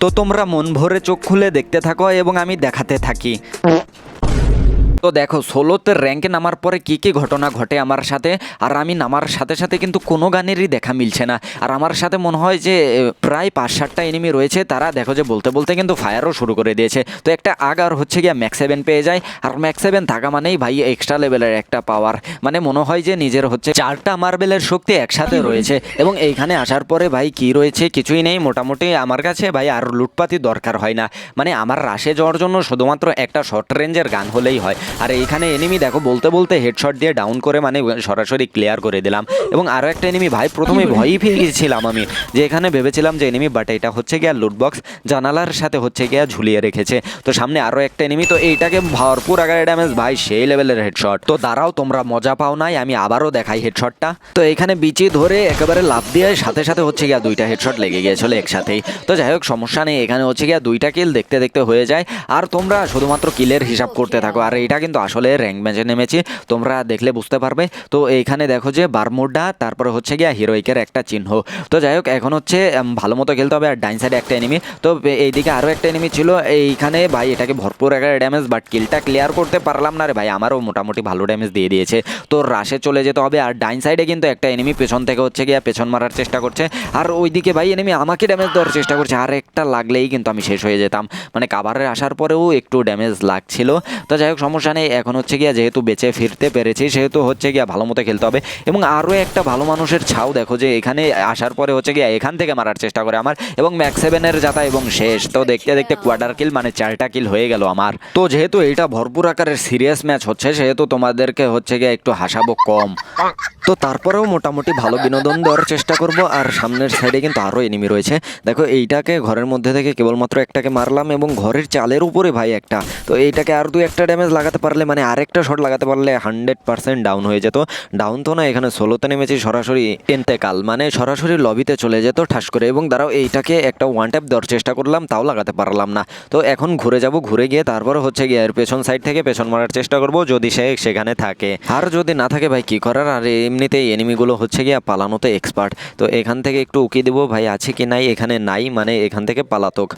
তো তোমরা মন ভরে চোখ খুলে দেখতে থাকো এবং আমি দেখাতে থাকি। তো দেখো, ষোলোতে র্যাঙ্কে নামার পরে কি কি ঘটনা ঘটে আমার সাথে? আর আমি নামার সাথে সাথে কিন্তু কোনো গানেরই দেখা মিলছে না। আর আমার সাথে মনে হয় যে প্রায় পাঁচ সাতটা এনিমি রয়েছে, তারা দেখো যে বলতে বলতে কিন্তু ফায়ারও শুরু করে দিয়েছে। তো একটা আগ আর হচ্ছে গিয়ে ম্যাক্স সেভেন পেয়ে যায়। আর ম্যাক্স সেভেন থাকা মানেই ভাই এক্সট্রা লেভেলের একটা পাওয়ার মানে মনে হয় যে নিজের হচ্ছে চারটা মার্বেলের শক্তি একসাথে রয়েছে। এবং এইখানে আসার পরে ভাই কি রয়েছে কিছুই নেই। মোটামুটি আমার কাছে ভাই আর লুটপাতি দরকার হয় না। মানে আমার রাশে যাওয়ার জন্য শুধুমাত্র একটা শর্ট রেঞ্জের গান হলেই হয়। আর এইখানে এনিমি দেখো বলতে বলতে হেডশট দিয়ে ডাউন করে মানে সরাসরি ক্লিয়ার করে দিলাম। এবং আরও একটা এনিমি ভাই প্রথমে ভয়ই পেয়ে গেছিলাম আমি যে এখানে ভেবেছিলাম যে এনিমি বাট এটা হচ্ছে গিয়া লুটবক্স জানালার সাথে হচ্ছে গিয়া ঝুলিয়ে রেখেছে। তো সামনে আরও একটা এনিমি তো এইটাকে ভরপুর আগারে ড্যামেজ ভাই সেই লেভেলের হেডশট তো দাঁড়াও তোমরা মজা পাও নাই আমি আবারও দেখাই হেডশটটা তো এখানে বিচি ধরে একেবারে লাভ দিয়ে সাথে সাথে হচ্ছে গিয়া দুইটা হেডশট লেগে গিয়েছিল একসাথেই। তো যাই হোক সমস্যা নেই এখানে হচ্ছে গিয়া দুইটা কিল দেখতে দেখতে হয়ে যায়। আর তোমরা শুধুমাত্র কিলের হিসাব করতে থাকো আর এটা কিন্তু আসলে র্যাঙ্ক ম্যাচে নেমেছি, তোমরা দেখলে বুঝতে পারবে। তো এইখানে দেখো যে বারমুডা, তারপরে হচ্ছে গিয়া হিরোইকের একটা চিহ্ন। তো যাই হোক, এখন হচ্ছে ভালো মতো খেলতে হবে আর ডাইন সাইডে একটা এনিমি তো এইদিকে আরও একটা এনিমি ছিল, এইখানে ভাই এটাকে ভরপুর একটা ড্যামেজ বাট কিলটা ক্লিয়ার করতে পারলাম না রে ভাই, আমারও মোটামুটি ভালো ড্যামেজ দিয়ে দিয়েছে। তো রাশে চলে যেতে হবে, আর ডাইন সাইডে কিন্তু একটা এনিমি পেছন থেকে হচ্ছে গিয়া পেছন মারার চেষ্টা করছে। আর ওইদিকে ভাই এনিমি আমাকে ড্যামেজ দেওয়ার চেষ্টা করছে, আর একটা লাগলেই কিন্তু আমি শেষ হয়ে যেতাম। মানে কাভারে আসার পরেও একটু ড্যামেজ লাগছিল। তো যাই হোক, সমস্যা নেই এখন হচ্ছে গিয়া যেহেতু বেঁচে ফিরতে পেরেছি, সেহেতু হচ্ছে গিয়া ভালো মতো খেলতে হবে। এবং আরও একটা ভালো মানুষের ছাও দেখো যে এখানে আসার পরে হচ্ছে গিয়া এখান থেকে মারার চেষ্টা করে আমার এবং ম্যাক্স সেভেনের যাতা এবং শেষ। তো দেখতে দেখতে কোয়ার্টার কিল মানে চারটা কিল হয়ে গেল আমার। তো যেহেতু এটা ভরপুর আকারের সিরিয়াস ম্যাচ হচ্ছে, সেহেতু তোমাদেরকে হচ্ছে গিয়া একটু হাসাবো কম। তো তারপরেও মোটামুটি ভালো বিনোদন দেওয়ার চেষ্টা করব, আর সামনের সাইডে কিন্তু আরও এনিমি রয়েছে। দেখো এইটাকে ঘরের মধ্যে থেকে কেবলমাত্র একটাকে মারলাম এবং ঘরের চালের উপরে ভাই একটা। তো এইটাকে আর দু একটা ড্যামেজ লাগাতে পারলে মানে আরেকটা শট লাগাতে পারলে হান্ড্রেড পার্সেন্ট ডাউন হয়ে যেত। ডাউন তো না, এখানে ষোলোতে নেমেছি, সরাসরি এন্তেকাল মানে সরাসরি লবিতে চলে যেত ঠাস করে, এবং দাঁড়াও, এইটাকে একটা ওয়ান ট্যাপ দেওয়ার চেষ্টা করলাম, তাও লাগাতে পারলাম না। তো এখন ঘুরে যাব, ঘুরে গিয়ে তারপরে হচ্ছে গিয়ে এর পেছন সাইড থেকে পেছন মারার চেষ্টা করব, যদি সে সেখানে থাকে। আর যদি না থাকে, ভাই, কি করার? আর এমনিতেই এনিমিগুলো হচ্ছে গিয়ে পালানোতে এক্সপার্ট তো এখান থেকে একটু উকি দেবো, ভাই, আছে কি নাই? এখানে নাই মানে এখান থেকে পালাতক।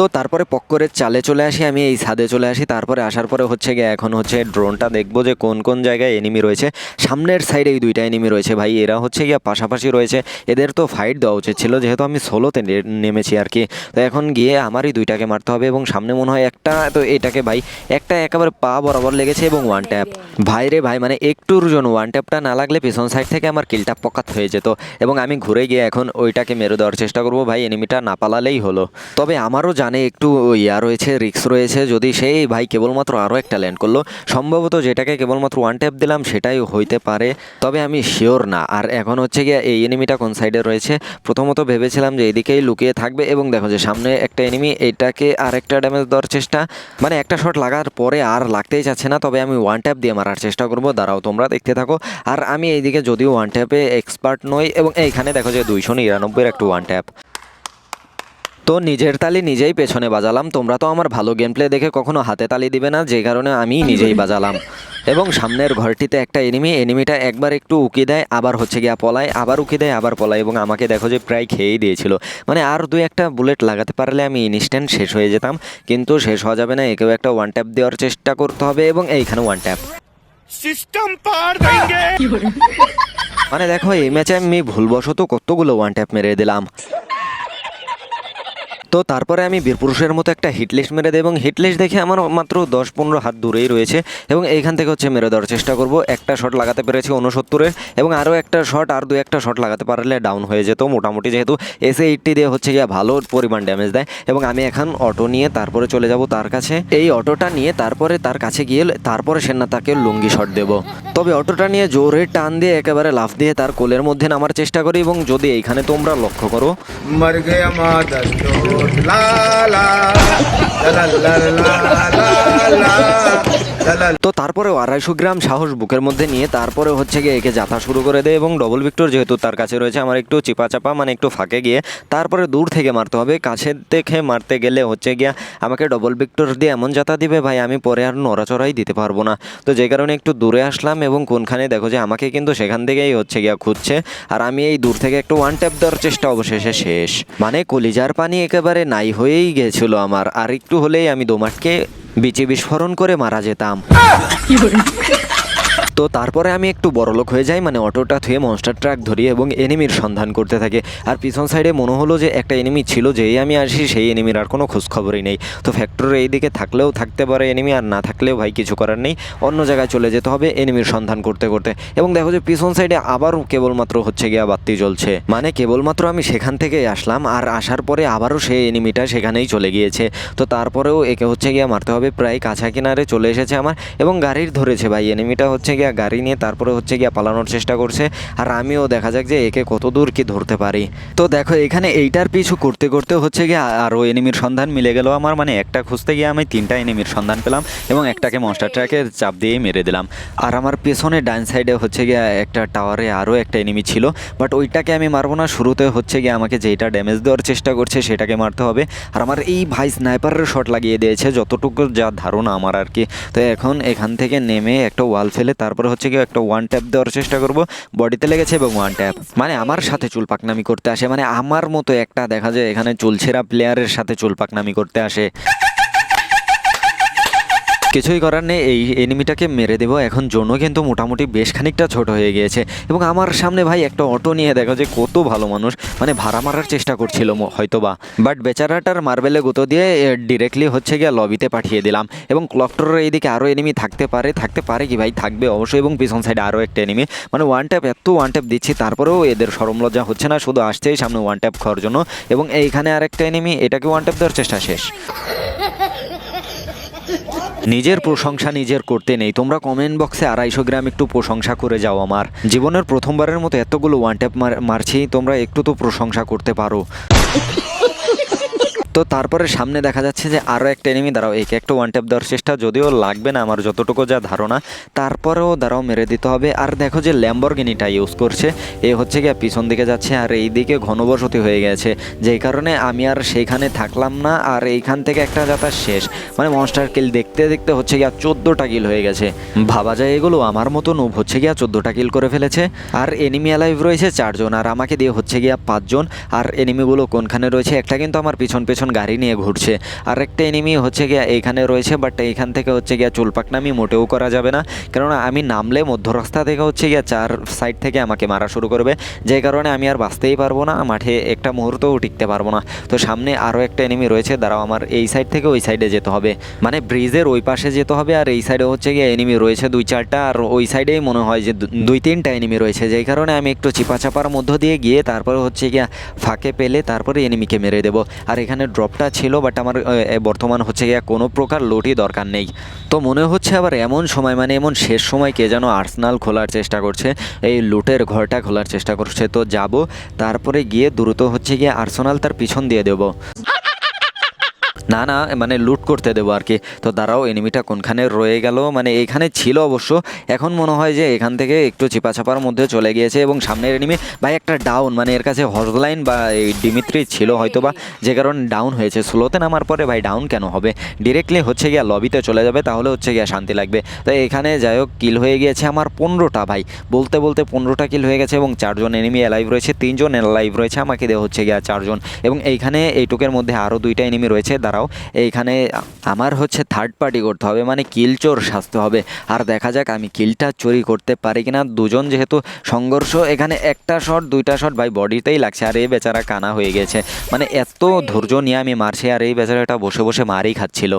তো তারপরে পক্করের চালে চলে আসি আমি, এই ছাদে চলে আসি। তারপরে আসার পরে হচ্ছে গিয়ে এখন হচ্ছে ড্রোনটা দেখব যে কোন কোন জায়গায় এনিমি রয়েছে। সামনের সাইডে এই দুইটা এনিমি রয়েছে ভাই, এরা হচ্ছে গিয়ে পাশাপাশি রয়েছে। এদের তো ফাইট দেওয়া উচিত ছিল, যেহেতু আমি সোলোতে নেমেছি আর কি। তো এখন গিয়ে আমারই দুইটাকে মারতে হবে এবং সামনে মনে হয় একটা, তো এটাকে ভাই, একটা একেবারে পা বরাবর লেগেছে এবং ওয়ান ট্যাপ ভাই রে ভাই মানে একটুর জন্য ওয়ান ট্যাপটা না লাগলে পেছন সাইড থেকে আমার কিলটা পকাত হয়ে যেত। এবং আমি ঘুরে গিয়ে এখন ওইটাকে মেরে দেওয়ার চেষ্টা করব ভাই এনিমিটা না পালালেই হলো। তবে আমারও জানে একটু ইয়া রয়েছে রিক্স রয়েছে। যদি সেই ভাই কেবলমাত্র আরও একটা ল্যান্ড করল, সম্ভবত যেটাকে কেবলমাত্র ওয়ান ট্যাপ দিলাম, সেটাই হইতে পারে। তবে আমি শিওর না। আর এখন হচ্ছে গিয়ে এই এনিমিটা কোন সাইডে রয়েছে? প্রথমত ভেবেছিলাম যে এদিকেই লুকিয়ে থাকবে এবং দেখো যে সামনে একটা এনিমি এটাকে আর একটা ড্যামেজ দেওয়ার চেষ্টা। মানে একটা শট লাগার পরে আর লাগতেই চাচ্ছে না, তবে আমি ওয়ান ট্যাপ দিয়ে মারার চেষ্টা করব। দাঁড়াও, তোমরা দেখতে থাকো। আর আমি এইদিকে যদিও ওয়ান ট্যাপে এক্সপার্ট নই, এবং এইখানে দেখো যে দুইশো নিরানব্বইয়ের একটু ওয়ান ট্যাপ তো নিজের তালি নিজেই পেছনে বাজালাম। তোমরা তো আমার ভালো গেম প্লে দেখে কখনো হাতে তালি দিবে না যে কারণে আমি নিজেই বাজালাম। এবং সামনের ঘরটিতে একটা এনিমি এনিমিটা একবার একটু উকি দেয় আবার হচ্ছে গিয়া পলায় আবার উকি দেয় আবার পলায়। এবং আমাকে দেখো যে প্রায় খেয়েই দিয়েছিল। মানে আর দু একটা বুলেট লাগাতে পারলে আমি ইনস্ট্যান্ট শেষ হয়ে যেতাম। কিন্তু শেষ হওয়া যাবে না একেও একটা ওয়ান ট্যাপ দেওয়ার চেষ্টা করতে হবে এবং এইখানে ওয়ান ট্যাপ সিস্টেম মানে দেখো এই ম্যাচে আমি ভুলবশত কতগুলো ওয়ান ট্যাপ মেরে দিলাম। তো তারপরে আমি বীরপুরুষের মতো একটা হিটলিস্ট মেরে দেয় এবং হিটলিস্ট দেখে আমার মাত্র দশ পনেরো হাত দূরেই রয়েছে এবং এইখান থেকে হচ্ছে মেরে দেওয়ার চেষ্টা করব। একটা শট লাগাতে পেরেছি ঊনসত্তরের এবং আরও একটা শট আর দু একটা শট লাগাতে পারলে ডাউন হয়ে যেত। মোটামুটি যেহেতু এসে এইটটি দিয়ে হচ্ছে গিয়ে ভালো পরিমাণ ড্যামেজ দেয় এবং আমি এখন অটো নিয়ে তারপরে চলে যাব তার কাছে। এই অটোটা নিয়ে তারপরে তার কাছে গিয়ে তারপরে সেন্না তাকে লুঙ্গি শট দেব। তবে অটোটা নিয়ে জোরে টান দিয়ে একেবারে লাফ দিয়ে তার কোলের মধ্যে নামার চেষ্টা করি এবং যদি এইখানে তোমরা লক্ষ্য করো। মর আমার মা তো তারপরেও আড়াইশো গ্রাম সাহস বুকের মধ্যে নিয়ে তারপরে হচ্ছে গিয়ে একে যাতা শুরু করে দেয় এবং ডবল ভিক্টর যেহেতু তার কাছে রয়েছে, আমার একটু চিপা চাপা মানে একটু ফাঁকে গিয়ে তারপরে দূর থেকে মারতে হবে। কাছে দেখে মারতে গেলে হচ্ছে গিয়া আমাকে ডবল ভিক্টর দিয়ে এমন যাতা দিবে ভাই, আমি পরে আর নড়াচড়াই দিতে পারব না। তো যে কারণে একটু দূরে আসলাম এবং কোনখানে দেখো যে আমাকে কিন্তু সেখান থেকেই হচ্ছে গিয়া খুঁজছে। আর আমি এই দূর থেকে একটু ওয়ান ট্যাপ দেওয়ার চেষ্টা অবশেষে শেষ। মানে কলিজার পানি একেবারে একেবারে নাই হয়েই গেছিল আমার। আর একটু হলেই আমি দোমাটকে বিচে বিস্ফোরণ করে মারা যেতাম। তো তারপরে আমি একটু বড়লোক হয়ে যাই মানে অটোটা থুয়ে মনস্টার ট্রাক ধরি এবং এনিমির সন্ধান করতে থাকি। আর পিছন সাইডে মনে হলো যে একটা এনিমি ছিল, যেই আমি আসি সেই এনিমির আর কোনো খোঁজখবরই নেই। তো ফ্যাক্টরির এই দিকে থাকলেও থাকতে পারে এনিমি আর না থাকলেও ভাই কিছু করার নেই। অন্য জায়গায় চলে যেতে হবে এনিমির সন্ধান করতে করতে। এবং দেখো যে পিছন সাইডে আবারও কেবলমাত্র হচ্ছে গিয়া বাতি জ্বলছে। মানে কেবলমাত্র আমি সেখান থেকে আসলাম, আর আসার পরে আবারও সেই এনিমিটা সেখানেই চলে গিয়েছে। তো তারপরেও একে হচ্ছে গিয়া মারতে হবে, প্রায় কাছা কিনারে চলে এসেছে আমার এবং গাড়ির ধরেছে ভাই। এনিমিটা হচ্ছে গিয়া গাড়ি নিয়ে তারপরে হচ্ছে গিয়া পালানোর চেষ্টা করছে। আর আমিও দেখা যাক যে একে কত দূর কি ধরতে পারি। তো দেখো, এখানে এইটার পিছু করতে করতে হচ্ছে গিয়ে আরও এনিমির সন্ধান মিলে গেল আমার। মানে একটা খুঁজতে গিয়ে আমি তিনটা এনিমির সন্ধান পেলাম এবং একটাকে মনস্টার ট্র্যাকে চাপ দিয়েই মেরে দিলাম। আর আমার পেছনে ডান সাইডে হচ্ছে গিয়ে একটা টাওয়ারে আরও একটা এনিমি ছিল। বাট ওইটাকে আমি মারবো না। শুরুতে হচ্ছে গিয়ে আমাকে যেটা ড্যামেজ দেওয়ার চেষ্টা করছে সেটাকে মারতে হবে। আর আমার এই ভাই স্নাইপারের শট লাগিয়ে দিয়েছে, যতটুকু যা ধারণা আমার আর কি। তো এখন এখান থেকে নেমে একটা ওয়াল ফেলে, তারপরে হচ্ছে গিয়ে একটা ওয়ান ট্যাপ দেওয়ার চেষ্টা করব। বডিতে লেগেছে এবং ওয়ান ট্যাপ মানে আমার সাথে চুল পাকনামি করতে আসে। মানে আমার মতো একটা দেখা যায় এখানে চুলছেরা প্লেয়ারের সাথে চুল পাকনামি করতে আসে। কিছুই করার নেই, এই এনিমিটাকে মেরে দেবো। এখন জন্য কিন্তু মোটামুটি বেশ খানিকটা ছোট হয়ে গিয়েছে। এবং আমার সামনে ভাই একটা অটো নিয়ে দেখো যে কত ভালো মানুষ। মানে ভাড়া মারার চেষ্টা করছিল ম- হয়তোবা। বাট বেচারাটার মার্বেলে গুঁতো দিয়ে ডিরেক্টলি হচ্ছে গিয়ে লবিতে পাঠিয়ে দিলাম। এবং ক্লকটরের এইদিকে আরও এনিমি থাকতে পারে। থাকতে পারে কি ভাই? থাকবে অবশ্যই। এবং পিছন সাইডে আরও একটা এনিমি মানে ওয়ান ট্যাপ এত ওয়ান ট্যাপ দিচ্ছি, তারপরেও এদের সরম লজ্জা হচ্ছে না। শুধু আসছেই সামনে ওয়ান ট্যাপ খাওয়ার জন্য। এবং এইখানে আরেকটা এনিমি এটাকে ওয়ান ট্যাপ দেওয়ার চেষ্টা শেষ। নিজের প্রশংসা নিজের করতে নেই। তোমরা কমেন্ট বক্সে আড়াইশো গ্রাম একটু প্রশংসা করে যাও আমার। জীবনের প্রথমবারের মতো এতগুলো ওয়ান ট্যাপ মারছি, তোমরা একটু তো প্রশংসা করতে পারো। তো তারপরে সামনে দেখা যাচ্ছে যে আরও একটা এনিমি দাঁড়াও, একে একটা ওয়ান ট্যাপ দেওয়ার চেষ্টা, যদিও লাগবে না আমার যতটুকু যা ধারণা, তারপরেও দাঁড়াও, মেরে দিতে হবে। আর দেখো যে ল্যাম্বরগিনিটা ইউজ করছে, এ হচ্ছে গিয়ে পিছন দিকে যাচ্ছে, আর এই দিকে ঘনবসতি হয়ে গেছে। যেই কারণে আমি আর সেইখানে থাকলাম না, আর এইখান থেকে একটা যাত্রা শেষ। মানে মনস্টার কিল দেখতে দেখতে হচ্ছে গিয়া চোদ্দোটা কিল হয়ে গেছে। ভাবা যায় এগুলো, আমার মতো নুব হচ্ছে গিয়া চোদ্দোটা কিল করে ফেলেছে। আর এনিমি অ্যালাইভ রয়েছে চারজন, আর আমাকে দিয়ে হচ্ছে গিয়া পাঁচজন। আর এনিমিগুলো কোনখানে রয়েছে, একটা কিন্তু আমার পিছন পেছন গাড়ি নিয়ে ঘুরছে। আরেকটা এনিমি হচ্ছে গিয়া এইখানে রয়েছে বাট এইখান থেকে হচ্ছে গিয়া চুলপাকনামি মোটেও করা যাবে না। কেননা আমি নামলে মধ্য রাস্তা থেকে হচ্ছে গিয়া চার সাইড থেকে আমাকে মারা শুরু করবে। যে কারণে আমি আর বাঁচতেই পারব না, মাঠে একটা মুহূর্তও টিকতে পারব না। তো সামনে আরও একটা এনিমি রয়েছে, দাঁড়াও আমার এই সাইড থেকে ওই সাইডে যেতে হবে। মানে ব্রিজের ওই পাশে যেতে হবে, আর এই সাইডে হচ্ছে গিয়ে এনিমি রয়েছে দুই চারটা, আর ওই সাইডেই মনে হয় যে দুই তিনটা এনিমি রয়েছে। যেই কারণে আমি একটু চিপাচাপার মধ্য দিয়ে গিয়ে তারপরে হচ্ছে গিয়া ফাঁকে পেলে তারপরে এনিমিকে মেরে দেবো। আর এখানে ড্রপটা ছিল বাট আমার বর্তমান হচ্ছে গিয়ে কোনো প্রকার লোটই দরকার নেই। তো মনে হচ্ছে আবার এমন সময় মানে এমন শেষ সময় কে যেন আর্সেনাল খোলার চেষ্টা করছে, এই লুটের ঘরটা খোলার চেষ্টা করছে। তো যাব, তারপরে গিয়ে দ্রুত হচ্ছে গিয়ে আর্সেনাল তার পিছন দিয়ে দেবো। না না মানে লুট করতে দেবো আর কি। তো দাঁড়াও এনিমিটা কোনখানে রয়ে গেল? মানে এখানে ছিল অবশ্য। এখন মনে হয় যে এখান থেকে একটু চিপাচাপার মধ্যে চলে গিয়েছে এবং সামনের এনিমি ভাই একটা ডাউন মানে এর কাছে হজলাইন বা এই ডিমিত্রি ছিল হয়তো বা যে কারণে ডাউন হয়েছে। স্লোতে নামার পরে ভাই ডাউন কেন হবে? ডিরেক্টলি হচ্ছে গিয়া লবিতে চলে যাবে তাহলে হচ্ছে গিয়া শান্তি লাগবে। তো এখানে যাই হোক কিল হয়ে গিয়েছে আমার পনেরোটা ভাই। বলতে বলতে পনেরোটা কিল হয়ে গেছে এবং চারজন এনিমি অ্যালাইভ রয়েছে তিনজন অ্যালাইভ রয়েছে আমাকে দেওয়া হচ্ছে গিয়া চারজন। এবং এইখানে এইটুকের মধ্যে আরও দুইটা এনিমি রয়েছে দাঁড়াও। এইখানে আমার হচ্ছে থার্ড পার্টি করতে হবে মানে কিল চোর সাজতে হবে। আর দেখা যাক আমি কিলটা চুরি করতে পারি কিনা। দুজন যেহেতু সংঘর্ষ এখানে একটা শট দুইটা শট ভাই বডিতেই লাগছে আর এই বেচারা কানা হয়ে গেছে। মানে এত ধৈর্য নিয়ে আমি মারছি আর এই বেচারাটা বসে বসে মারই খাচ্ছিল।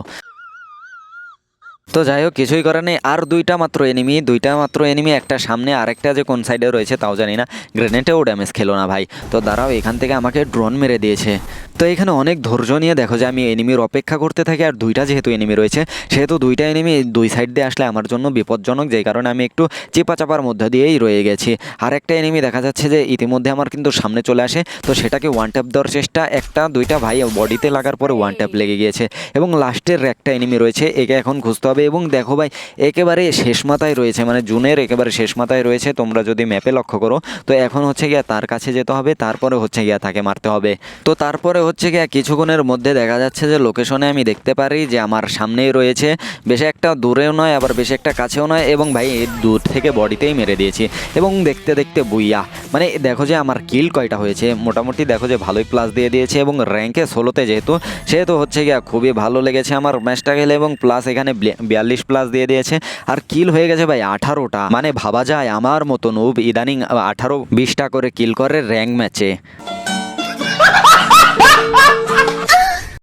তো যাই হোক, কিছুই করার নেই। আর দুইটা মাত্র এনিমি দুইটা মাত্র এনিমি একটা সামনে, আরেকটা যে কোন সাইডে রয়েছে তাও জানি না। গ্রেনেটেও ড্যামেজ খেলো না ভাই। তো দাঁড়াও, এখান থেকে আমাকে ড্রোন মেরে দিয়েছে। তো এখানে অনেক ধৈর্য নিয়ে দেখো যে আমি এনিমির অপেক্ষা করতে থাকি, আর দুইটা যেহেতু এনিমি রয়েছে, সেহেতু দুইটা এনিমি দুই সাইড দিয়ে আসলে আমার জন্য বিপজ্জনক, যেই কারণে আমি একটু চিপা চাপার মধ্যে দিয়েই রয়ে গেছি। আর একটা এনিমি দেখা যাচ্ছে যে ইতিমধ্যে আমার কিন্তু সামনে চলে আসে, তো সেটাকে ওয়ান ট্যাপ দেওয়ার চেষ্টা। একটা, দুইটা ভাই বডিতে লাগার পরে ওয়ান ট্যাপ লেগে গিয়েছে। এবং লাস্টের একটা এনিমি রয়েছে, একে এখন খুঁজতে হবে হবে এবং দেখো ভাই, একেবারে শেষ মাথায় রয়েছে মানে জুনের একেবারে শেষ মাথায় রয়েছে, তোমরা যদি ম্যাপে লক্ষ্য করো, তো এখন হচ্ছে গিয়া তার কাছে যেতে হবে, তারপরে হচ্ছে গিয়া তাকে মারতে হবে। তো তারপরে হচ্ছে গিয়া কিছুক্ষণের মধ্যে দেখা যাচ্ছে যে লোকেশনে আমি দেখতে পারি যে, আমার সামনেই রয়েছে, বেশি একটা দূরেও নয়, আবার বেশি একটা কাছেও নয়, এবং ভাই দূর থেকে বডিতেই মেরে দিয়েছি। এবং দেখতে দেখতে বুইয়া মানে দেখো যে, আমার কিল কয়টা হয়েছে, মোটামুটি দেখো যে, ভালোই প্লাস দিয়ে দিয়েছে, এবং র্যাঙ্কে ষোলোতে যেহেতু, সেহেতু হচ্ছে গিয়া খুবই ভালো লেগেছে আমার ম্যাচটা খেলে, এবং প্লাস এখানে বিয়াল্লিশ প্লাস দিয়ে দিয়েছে। আর কিল হয়ে গেছে ভাই আঠারোটা। মানে ভাবা যায় আমার মতো নুব ইদানিং আঠারো, বিশটা করে কিল করে র্যাঙ্ক ম্যাচে